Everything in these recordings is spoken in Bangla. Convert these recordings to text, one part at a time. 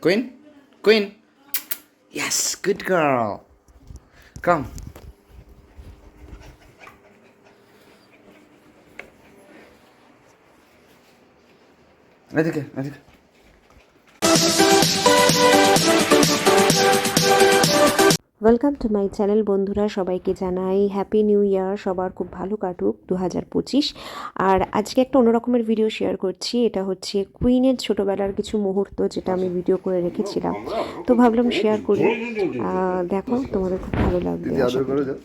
Queen? Queen? Yes, good girl. Come. Let it go. Let it go. Welcome to my channel বন্ধুরা সবাইকে জানাই হ্যাপি নিউ ইয়ার সবার খুব ভালো কাটুক দু হাজার পঁচিশ। আর আজকে একটা অন্যরকমের ভিডিও শেয়ার করছি এটা হচ্ছে কুইনের ছোটোবেলার কিছু মুহূর্ত যেটা আমি ভিডিও করে রেখেছিলাম। তো ভাবলাম শেয়ার করি। দেখো তোমাদের খুব ভালো লাগবে দিদি আশা আদর করি। করে যাও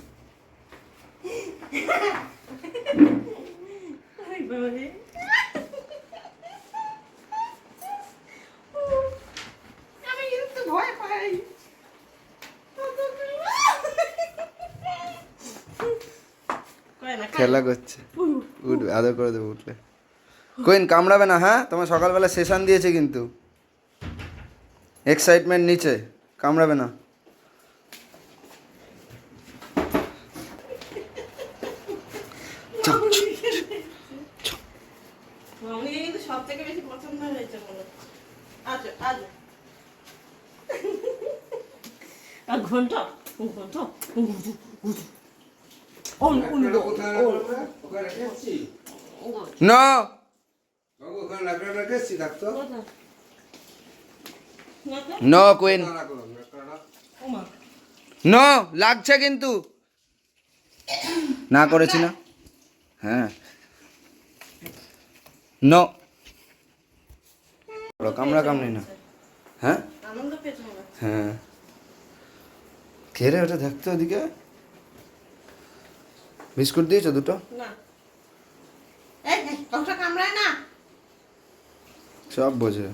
আমি কিন্তু ভয় পাই কয় না খেলা করছে। উঠবে আদর করে দেবো উঠলে। কুইন কামড়াবে না হ্যাঁ? তোমার সকালবেলা সেশন দিয়েছে কিন্তু। এক্সাইটমেন্ট নিচে কামড়াবে না। আর ঘণ্টা। লাগছে কিন্তু। না করেছি না। হ্যাঁ। কামড়া কামড়ি না। হ্যাঁ? হ্যাঁ। খেরে ওটা দেখতো ওদিকে? বিস্কুট দিয়েছ দুটো? সব বোঝে।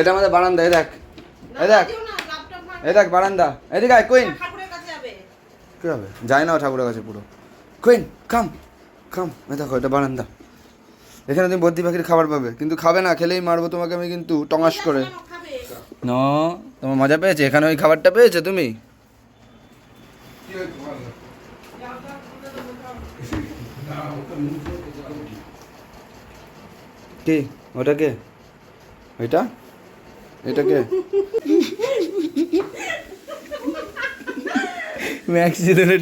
এটা আমাদের বারান্দা এই দেখ। এই দেখ। দিও না ল্যাপটপ মার এই দেখ বারান্দা। এদিকে আয় কুইন ঠাকুরের কি হবে? যায় না ঠাকুরের কাছে পুরো। কুইন কাম কাম এই দেখো এটা বারান্দা। এখানে তুমি বদ্যি পাখির খাবার পাবে। কিন্তু খাবে না খেলেই মারবো তোমাকে আমি কিন্তু টঙাস করে। ন তোমার মজা পেয়েছে? এখানে ওই খাবারটা পেয়েছ তুমি? কি ওটা কে? ওইটা? এটা কে? ম্যাক্সি ধরে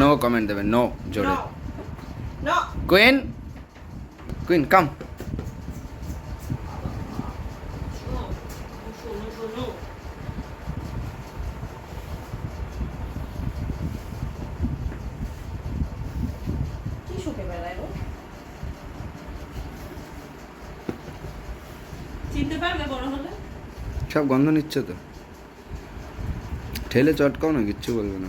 না কমেন্ট দেবে নো জোরে. কুইন কুইন কাম সব গন্ধ নিচ্ছে তো। ঠেলে চটকাও না কিচ্ছু বলবে না।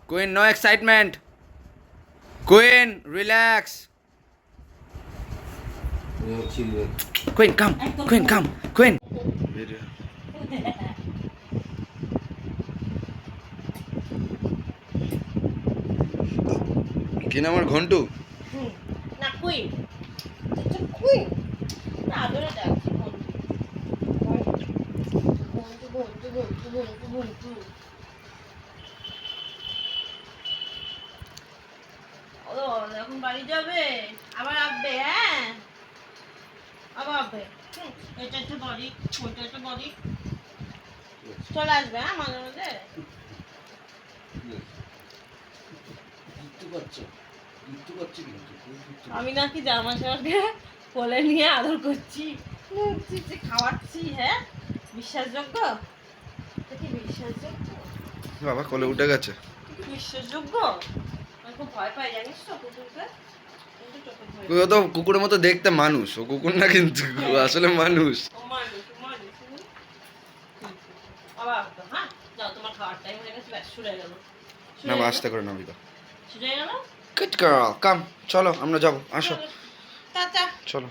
Queen no excitement queen relax queen calm queen calm queen কি নাম আমার ঘন্টু? না কুইন কুইন না আদরে বন্ধু বন্ধু বন্ধু বন্ধু বন্ধু ও এখন বাড়ি যাবে? আবার আসবে হ্যাঁ? আবার আসবে। এটা একটা বাড়ি ওইটা একটা বাড়ি। চলে আসবে হ্যাঁ মাঝে মাঝে? আমি নাকি জামা শাওয়ারকে কোলে নিয়ে আদর করছি। খাওয়াচ্ছি হ্যাঁ? বিশ্বাসযোগ্য? বিশ্বাসযোগ্য? বাবা কোলে উঠে গেছে। বিশ্বাসযোগ্য? খুব ভয় পাই জানিস তো কুকুরকে? কিন্তু চোখে ভয় ও তো কুকুরের মতো দেখতে মানুষ ও কুকুর না কিন্তু আসলে মানুষ। হ্যাঁ? হয়ে না আসতে করে গুড গার্ল কাম চলো আমরা যাব আসো। চলো।